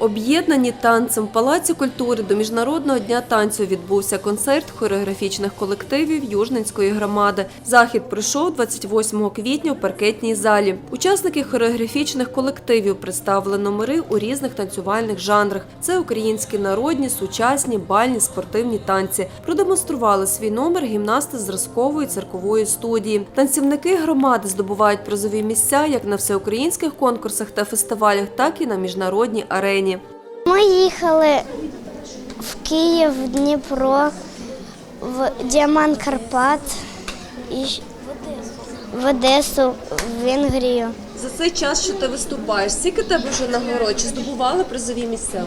Об'єднані танцем Палаці культури до Міжнародного дня танцю відбувся концерт хореографічних колективів Южненської громади. Захід пройшов 28 квітня у паркетній залі. Учасники хореографічних колективів представили номери у різних танцювальних жанрах. Це українські народні, сучасні, бальні, спортивні танці. Продемонстрували свій номер гімнасти зразкової циркової студії. Танцівники громади здобувають призові місця як на всеукраїнських конкурсах та фестивалях, так і на міжнародній арені. Ми їхали в Київ, в Дніпро, в Діамант Карпат, і в Одесу, в Венгрію. За цей час, що ти виступаєш, скільки тебе вже нагород? Чи здобували призові місця?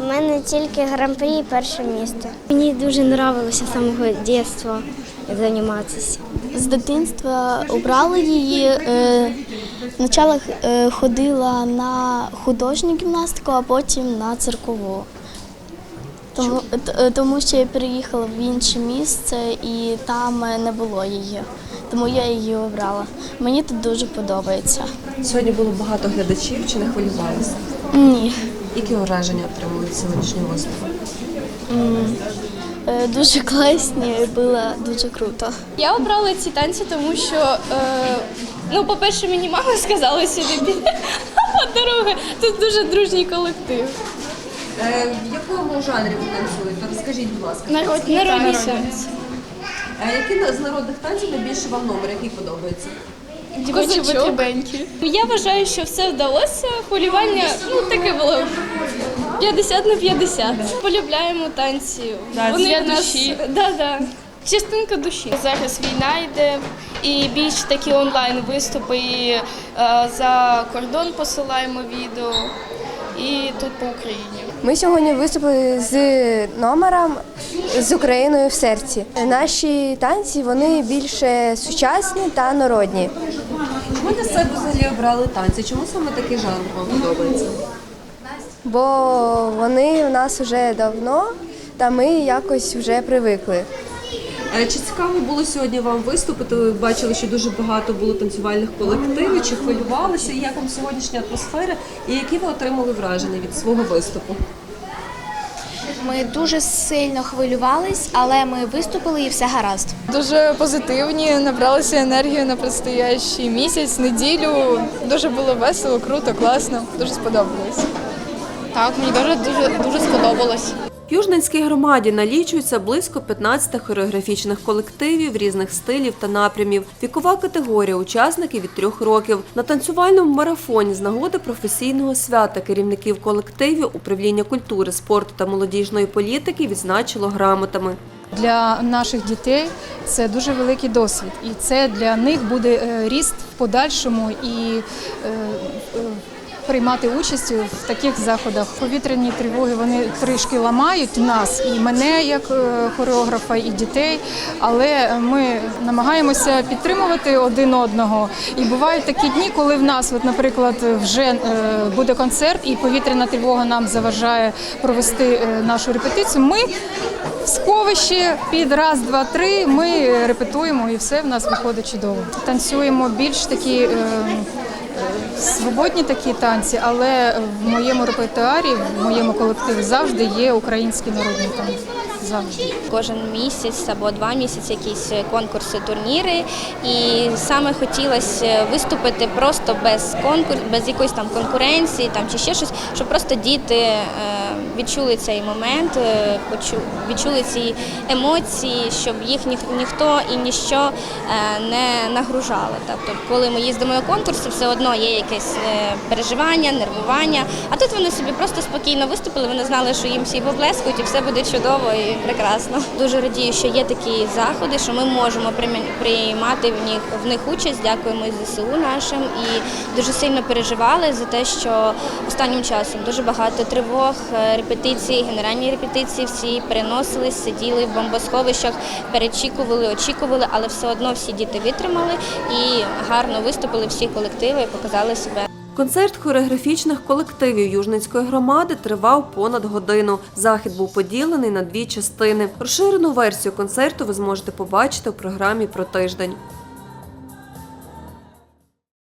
У мене тільки гран-прі і перше місце. Мені дуже подобалося з самого дитинства займатися. З дитинства обрали її. Е, Спочатку е, ходила на художню гімнастику, а потім на циркову. Тому, е, тому що я переїхала в інше місце і там е, не було її. Тому я її обрала. Мені тут дуже подобається. Сьогодні було багато глядачів, чи не хвилювалися? Ні. Які враження отримали від сьогоднішнього виступу? Е, Дуже класні, було дуже круто. Я обрала ці танці, тому що, е, ну, по-перше, мені мама сказала сюди піти, а по-друге, тут дуже дружній колектив. Е, в якому жанрі ви танцюєте? Розкажіть, будь ласка. Народні, народні танці. А який з народних танців найбільше вам номер, який подобається? Дівочі потрібенькі. Я вважаю, що все вдалося. Хвилювання ну таке було 50 на 50. Полюбляємо танці. Да, Вони в нас душі. Да, да. частинка душі. Зараз війна йде, і більш такі онлайн виступи. І, е, за кордон посилаємо відео. І тут по Україні. Ми сьогодні виступили з номером з Україною в серці. Наші танці вони більше сучасні та народні. Чому для себе взагалі обрали танці? Чому саме такий жанр вам подобається? Бо вони у нас вже давно, та ми якось вже привикли. Е, Чи цікаво було сьогодні вам виступити? Ви бачили, що дуже багато було танцювальних колективів. Чи хвилювалися? І як вам сьогоднішня атмосфера? І які ви отримали враження від свого виступу? Ми дуже сильно хвилювались, але ми виступили і все гаразд. Дуже позитивні, набралися енергію на предстоящий місяць, неділю. Дуже було весело, круто, класно. Дуже сподобалось. Так, мені дуже дуже дуже сподобалось. В Южненській громаді налічується близько 15 хореографічних колективів різних стилів та напрямів. Вікова категорія учасників від трьох років. На танцювальному марафоні з нагоди професійного свята керівників колективів управління культури, спорту та молодіжної політики відзначило грамотами. Для наших дітей це дуже великий досвід, і це для них буде е, ріст в подальшому і е, приймати участь в таких заходах. Повітряні тривоги вони трішки ламають нас і мене як е, хореографа, і дітей. Але ми намагаємося підтримувати один одного. І бувають такі дні, коли в нас, от, наприклад, вже е, буде концерт, і повітряна тривога нам заважає провести е, нашу репетицію. Ми в сховищі під раз, два, три. Ми репетуємо і все в нас виходить чудово. Танцюємо більш такі. Свободні такі танці, але в моєму репертуарі, в моєму колективі завжди є українські народні танці. Завжди. кожен місяць або два місяці якісь конкурси, турніри. І саме хотілося виступити просто без конкурс, без якоїсь там конкуренції там чи ще щось, щоб просто діти е, відчули цей момент, е, відчули ці емоції, щоб їх ніх- ніхто і ніщо е, не нагружали. Тобто, коли ми їздимо на конкурси, все одно є якесь е, переживання, нервування. А тут вони собі просто спокійно виступили. Вони знали, що їм всі поблескують, і все буде чудово і прекрасно. Дуже радію, що є такі заходи, що ми можемо приймати в них в них участь. Дякуємо ЗСУ нашим і дуже сильно переживали за те, що останнім часом дуже багато тривог, е, репетицій, генеральні репетиції всі переносились, сиділи в бомбосховищах, перечікували, очікували, але все одно всі діти витримали і гарно виступили всі колективи, і показали себе. Концерт хореографічних колективів Южницької громади тривав понад годину. Захід був поділений на дві частини. Розширену версію концерту ви зможете побачити у програмі про тиждень.